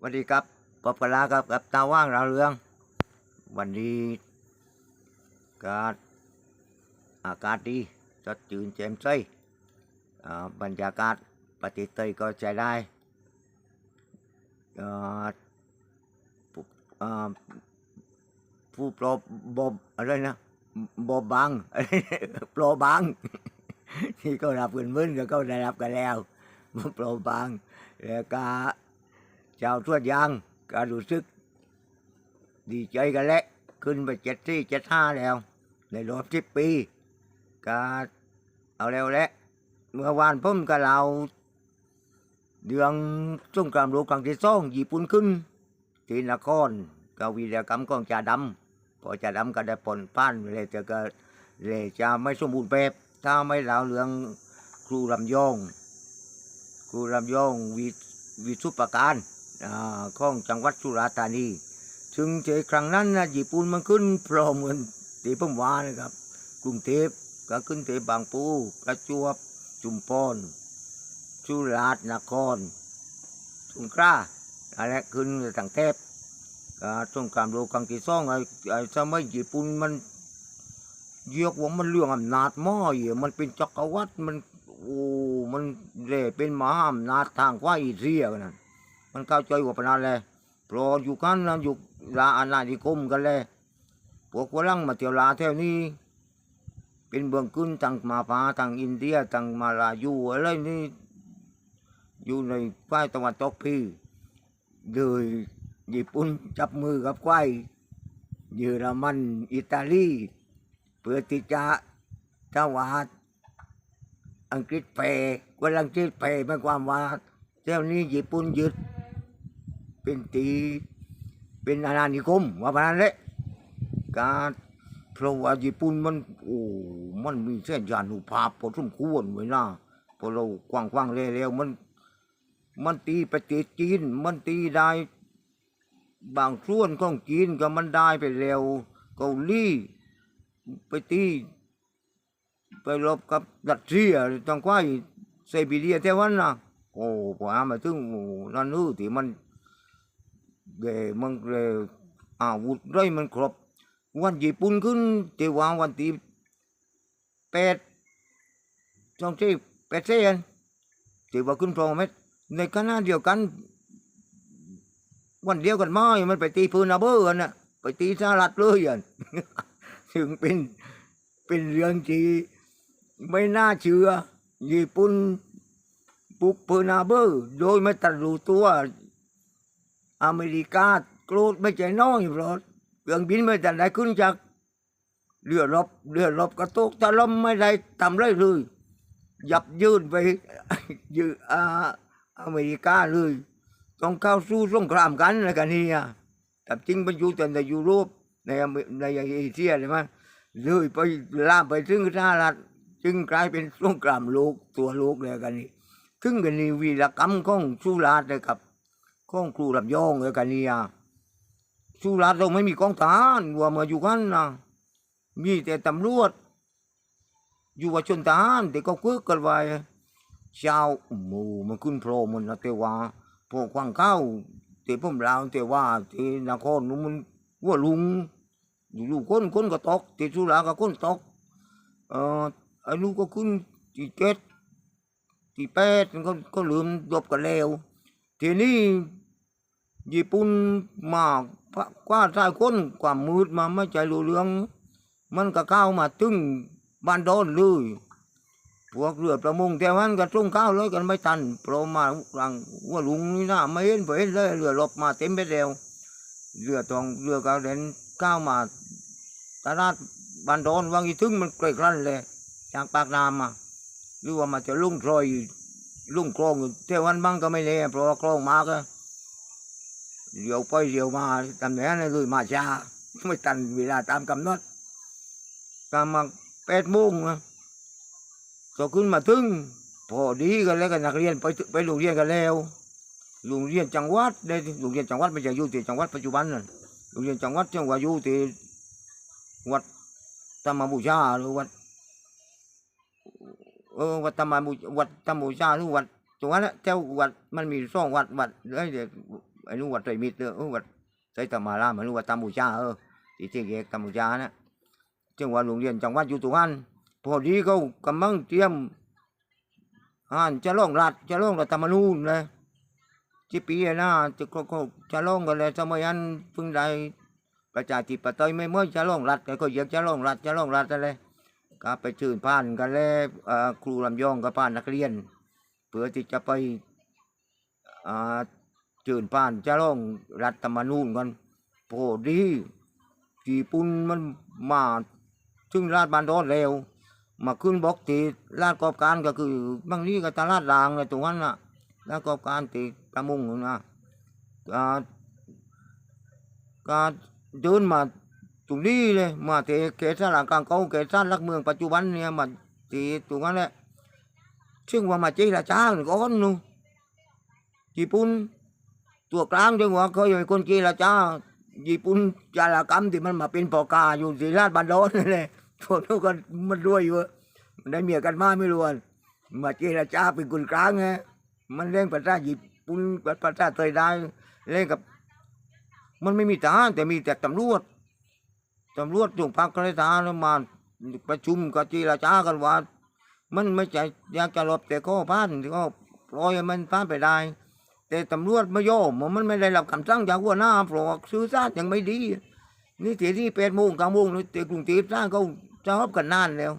สวัสดีครับปอบกลาครับกับตาว่างราวเรือง วันนี้ก็อากาศดีสดจืนแจ่มใสอ่าบรรยากาศปฏิเตยก็ใช้ได้อ่าผู้อ่าผู้โปรบอบอะไรนะบอบบังโปรบังที่เขารับเงินมึนก็ได้รับกันแล้วโปรบังแล้วก็ ชาวทวดยางก็รู้สึก ดีใจกันแหละขึ้นไปเจ็ดที่เจ็ดห้าแล้ว ในรอบสิบปีก็เอาแล้วแหละเมื่อวานผมกับเราเดืองสงครามโลกครั้งที่สองญี่ปุ่นขึ้น ที่นครกวีรกรรมของจ่าดำพอจ่าดำก็ได้ผลผ่านเลยจะก็เลยจะไม่สมบูรณ์แบบถ้าไม่เล่าเรื่องครูลำยองครูลำยองวิวิสุปการอ่า ของจังหวัดสุราษฎร์ธานีถึงในครั้งนั้นนะญี่ปุ่นมันขึ้นพร้อมกันที่มว่านะครับ กรุงเทพก็ขึ้นเทพบางปูประจวบจุมพรสุราษฎร์นครสงขลาอะไรขึ้นต่างเทพก็สงครามโลกครั้งที่สองไอ้ไอ้สมัยญี่ปุ่นมันเรียกว่ามันเรื่องอำนาจม้อเหี้ยมันเป็นจักรวรรดิมันโอ้ มันเล่เป็นมหาอำนาจทางว่าอีเรียกันนั่น มันเข้าใจว่าปนานเลยเพราะอยู่กันนะอยู่ลาอาณานิคมกันเลยพวกฝรั่งมาเที่ยวลาแถวนี้ เป็นเบื้องขึ้นทางมาพาทางอินเดียทางมาลายูอะไรนี่อยู่ในฝ่ายตะวันตกพี่โดยญี่ปุ่นจับมือกับควายเยอรมันอิตาลีเพื่อที่จะถวาดอังกฤษแพ้กวาอังกฤษแพ้หมายความว่าเที่ยวนี้ญี่ปุ่นยึด เป็นตีเป็นอาณานิคมว่าพนันแหละการเพราะว่าญี่ปุ่นมันโอ้มันมีเส้นยานุภาพพอสมควรไว้นะพอเรากว้างๆแล้วๆมัน มันตีไประเทศจีน มันตีได้ บางส่วนของจีนก็มันได้ไปแล้วเกาหลีไปตีไปรบกับรัสเซียทางควายไซบีเรียแถวนั้นนะโอ้พอหามาถึงนั่นนู่นที่มัน เดมันเลยอาวุธไรมันครบ วันญี่ปุ่นขึ้นที่วางวันที่แปดสองที่แปดเซนที่ว่าขึ้นพรองเม็ดในขณะเดียวกัน วันเดียวกันไม่มันไปตีปืนอาเบอร์กันน่ะไปตีสหรัฐเลยอะถึงเป็นเป็นเรื่องที่ไม่น่าเชื่อ ญี่ปุ่นปุกเปอร์นาเบอร์ โดยไม่ตัดรู้ตัว อเมริกาโกรธไม่ใจน้อยเพราะเครื่องบินไม่ทันได้ขึ้นจากเรือรบเรือรบกระตุกตะลมไม่ได้ทำไรเลยยับยืนไปยือาอเมริกาเลย ต้องเข้าสู้สงครามกันอะไรกันเนี่ยแต่จริงมันอยู่แต่ในยุโรปในในเอเชียเลยมั้ยเลยไปลามไปถึงสหรัฐจึงกลายเป็นสงครามโลกตัวโลกเลยกันนี่ถึงกันนี่วีรกรรมของสุราษฎร์เลยครับ ของครูลำยองเลยกันนี่อะสุราษฎร์เราไม่มีกองทหารว่ามาอยู่กันนะมีแต่ตำรวจอยู่ว่าชนทหารแต่ก็คุยกันไว้ชาวหมู่มันขึ้นโพรมันนะแต่ว่าพวกขวางเข้าแต่ผมลาวแต่ว่าที่นครนู้นมันว่าลุงอยู่ลูกคนคนก็ตกที่สุราษฎร์ก็คนตกเอ่อไอ้ลูกก็ขึ้นที่เจ็ดที่แปดมันก็ก็ลืมยบกันแล้ว ทีนี้ญี่ปุ่นมากว่าสายคนความมืดมาไม่ใจรู้เรื่อง มันก็เข้ามาถึงบ้านโดอนเลยพวกเรือประมงแต่วันก็ส่งข้าวเลยกันไม่ทันเพราะมาหลังว่าลุงนี่นะไม่เห็นไปเห็นเลยเรือรบมาเต็มไปแล้วเรือตองเรือกาเด่นก้าวมาตลาดบ้านโดอนวังอีถึงมันใกล้กันเลยจากปากน้ำมาหรือว่ามันจะลุ่งรอย ลุ่งโคลองอยู่เท่าวันบ้างก็ไม่แน่เพราะว่าโคลองมากอะเดี๋ยวไปเดี๋ยวมาทำอย่งนั้นเลยมาช้าไม่ทันเวลาตามกำหนดกำมาแปดโมงอะก็ขึ้นมาถึงพอดีกันแล้วกันนักเรียนไปไปโรงเรียนกันแล้วโรงเรียนจังหวัดได้โรงเรียนจังหวัดไม่ใช่อยู่ที่จังหวัดปัจจุบันนั่นโรงเรียนจังหวัดจังหวัดอยู่ที่วัดธรรมบูชาหรือวัด เออวัดธรรมบูวัดธรรมบูชาหรือวัดตรงนั้นน่ะเจ้าวัดมันมีสองวัดวัดเอ้ยเดี๋ยวไอ้นู้วัดไตรมิตรเออเอวัดไตรธรรมารามไอ้นู้วัดตามบูชาเออที่ที่เอกตามบูชานะจึงว่าโรงเรียนจังหวัดอยู่ตรงนั้นพอดีเขากำลังเตรียมอ่านจะลงรัฐจะลงรัฐธรรมนูญเลยที่ปีหน้าจะก็จะลงกันเลยสมัยนั้นเพิ่งได้ประชาธิปไตยไม่เมื่อจะลงรัฐก็อยากจะลงรัฐจะลงรัฐอะไร ก็ไปชื่นพานกันแล้วครูลำยองกับพานนักเรียน เพื่อที่จะไปอ่าจื่นป่านจะร้องรัฐธรรมนูญกันโพอดีจีปุ่นมันมาถึงราชบานดอนแล้ว มาขึ้นบอกตีราชกอบการก็คือบางนี้ก็ตลาดรางเลยตรงนั้นน่ะราชกอบการตีประมงนั่นนะก็ก็เดินมา ตรงนี้เลยมาเทเขตสลากลางเขาเขตสร้างลักเมืองปัจจุบันเนี่ยมาตีตรงนั้นแหละซึ่งว่ามาเจรจากันก่อนนู่ญี่ปุ่นตัวกลางจังหวะเขาอยู่คนเจรจาญี่ปุ่นจารกรรมที่มันมาเป็นปอกาอยู่ที่ราชบันดอนนั่นแหละพวกนู้นก็มันรวยอยู่มันได้เมียกันมาไม่รวยมาเจรจาเป็นคนกลางไงมันเล่นภาษาญี่ปุ่นภาษาไทยได้เล่นกับ มันไม่มีทหารแต่มีแต่ตำรวจ ตำรวจถูกพักเลยทหารมาประชุมกับเจรจากันว่า มันไม่ใช่อยากจะหลบแต่ก็พลาดก็ปล่อยมันพลาดไปได้ แต่ตำรวจไม่ยอมมันไม่ได้รับคำสั่งจากหัวหน้าเพราะว่าสื่อสารยังไม่ดี นี่ทีที่แปดโมงก้าโมงนี่แต่กรุงเทพสร้างเขาจะรับกันนานแล้ว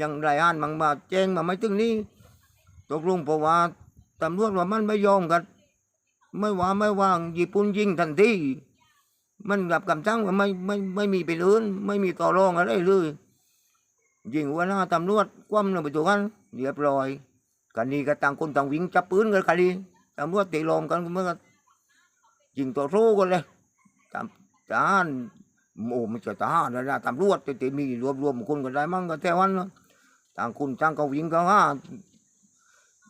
ยังรายงานบางมาแจ้งมาไม่ถึงนี้ตกลงเพราะว่าตำรวจว่ามันไม่ยอมกัน ไม่ว่าไม่ว่างญี่ปุ่นยิงทันที มันกับคำสั่งว่าไม่ไม่ไม่มีไปเลื่นไม่มีต่อรองอะไรเลยยิงหัวหน้าตำรวจคว่ำลงไปตัวกันเรียบร้อยกันนี้ก็ต่างคนต่างวิ่งจับปืนกันกันดีตำรวจตีลมกันเมื่อก็ยิงต่อสู้กันเลยตามทหารโอ้ไม่ใช่ทหารนะนะตำรวจแต่ที่มีรวบรวมคนกันได้มั่งก็แต่วันต่างคนต่างก็วิ่งก็ห้า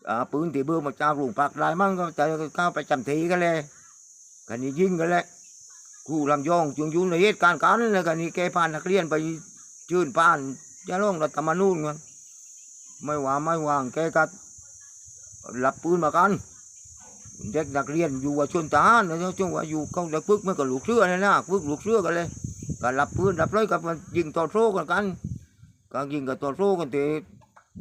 อ่าปืนที่เบื่อมาจากโรงพักได้มั่งก็จะเข้าไปจำทีกันเลยกันนี้ยิงกันแหละ ครูลำยองจงอยู่ในเหตุการณ์การนั้นเลยกันนี้แกพานักเรียนไปชื่นป้านจะลงรัฐธรรมนูญกันไม่ว่าไม่ว่างแกก็รับปืนมากันเด็กนักเรียนอยู่ว่าชนทหารนะจังว่าอยู่เขาเด็กฝึกมันก็ลูกเสื้อเลยนะฝึกลูกเสื้อกันเลยก็รับปืนรับเลยกับมันยิงต่อโซ่กันกันก็ยิงกับต่อโซ่กันเถอะ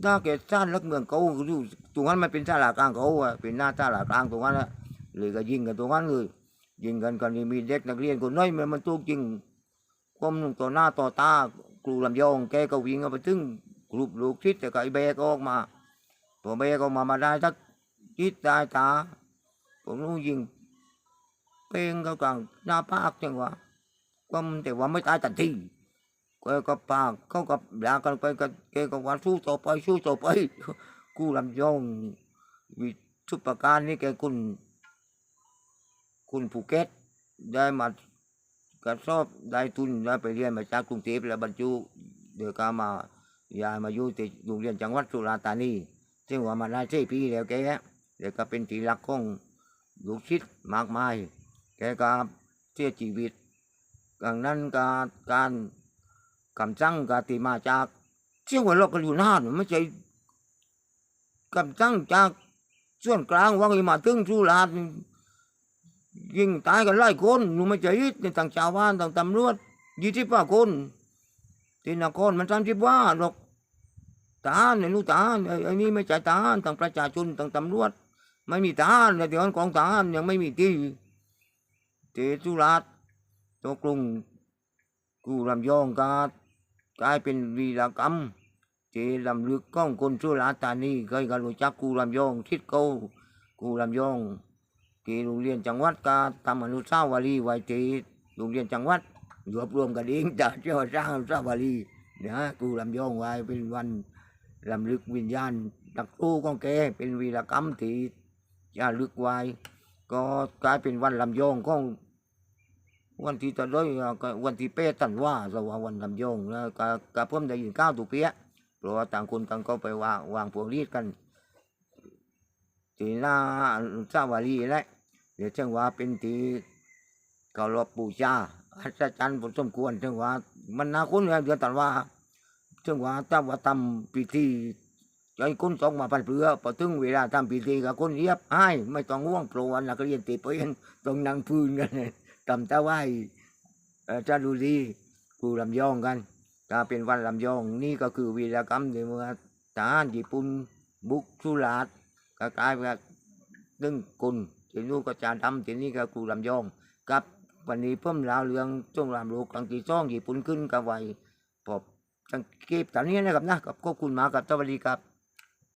ถ้าแกสร้างลักเมืองเขาอยู่ตรงนั้นมันเป็นศาลากลางเขาอะเป็นหน้าศาลากลางตรงนั้นแหละเลยก็ยิงกันตรงนั้นเลย ยิงกันกันนี่มีเด็กนักเรียนคนน้อยมันมันถูกยิงคมลงต่อหน้าต่อตาครูลำยองแกก็วิ่งเอาไปถึงกลุ่มลูกทิศแต่ก็ไอ้แบกออกมาพอแบกออกมามาได้สักทิศได้ตาผมรู้ยิงเป้งเขากลางหน้าปากจังหวะก็มันแต่ว่าไม่ตายทันทีแกก็ปากเขากับด่ากันไปก็แกก็ว่าสู้ต่อไปสู้ต่อไปครูลำยองวิทุปการนี่แกคุณ คุณภูเก็ตได้มาก็สอบได้ทุนได้ไปเรียนมาจากกรุงเทพแล้วบรรจุเดี๋ยวก็มาย้ายมาอยู่ที่โรงเรียนจังหวัดสุราษฎร์ธานีซึ่งว่ามาได้ใช่ปีแล้วแกเดี๋ยวก็เป็นที่รักของลูกศิษย์มากมาย แกก็เสียชีวิตดังนั้นการการคำสั่งกติมาจากเชี่ยงหัวเรากันอยู่นานไม่ใช่คำสั่งจากส่วนกลางว่าให้มาถึงสุราษฎร์ ยิงตายกันหลายคนหนูไม่ใจยิดในต่างชาวบ้านต่างตำรวจยี่สิบกว่าคนที่นครมันสามสิบว่าหรอกทหารในลูกทหารไอ้นี่ไม่ใช่ทหารต่างประชาชนต่างตำรวจ ไม่มีทหารในเดี๋ยวของทหารยังไม่มีที่เทสุราษฎร์ตกลงกูลำยองกากลายเป็นวีรกรรมที่ลำลึกของคนสุราษฎร์ธานีเคยกันรู้จักกูลำยองทิดเก้ากูลำยอง ที่โรงเรียนจังหวัดก็ทำอนุสาวรีย์ไว้ที่โรงเรียนจังหวัดรวบรวมกันเองจากเจ้าสร้างอนุสาวรีย์นะกูลำยองไว้เป็นวันลำลึกวิญญาณนักสู้ของแกเป็นวีรกรรมที่จะลึกไว้ก็กลายเป็นวันลำยองของวันที่ตะเลยวันที่เป้ตันว่าสว่าวันลำยองแล้วก็เพิ่มได้ยินก้าวตุเปียะเพราะว่าต่างคนต่างก็ไปวางวางพวงรีดกัน ที่หน้าอนุสาวรีและเดี๋ยวจังว่าเป็นทีเคารพบูชาอัศจรรย์พอสมควรจังว่า มันน่าคุ้นเลยเดือนตันว่าจังว่าถ้าว่าทำพิธีจอยคุณส่งมาพันเปลือพอถึงเวลาทำพิธีกับคนเรียบให้ไม่ต้องง่วงโปรวันนักเรียนติดไปเองต้องนั่งพื้นกันเลยทำตาไหวเอ่อจะดูดีครูลำยองกันถ้าเป็นวันลำยองนี่ก็คือวีรกรรมที่เมื่อทหารญี่ปุ่นบุกสุราษฎร์ ก็กลายเป็นตึงกุลทีนู้นก็จานทำทีนี้ก็ครูลำยองกับวันนี้เพิ่มลาวเรืองจงรามโลกครั้งที่สองญี่ปุ่นขึ้นกับไว้พบสังเกตตอนนี้นะครับนะกับขอบคุณมากกับสวัสดีครับ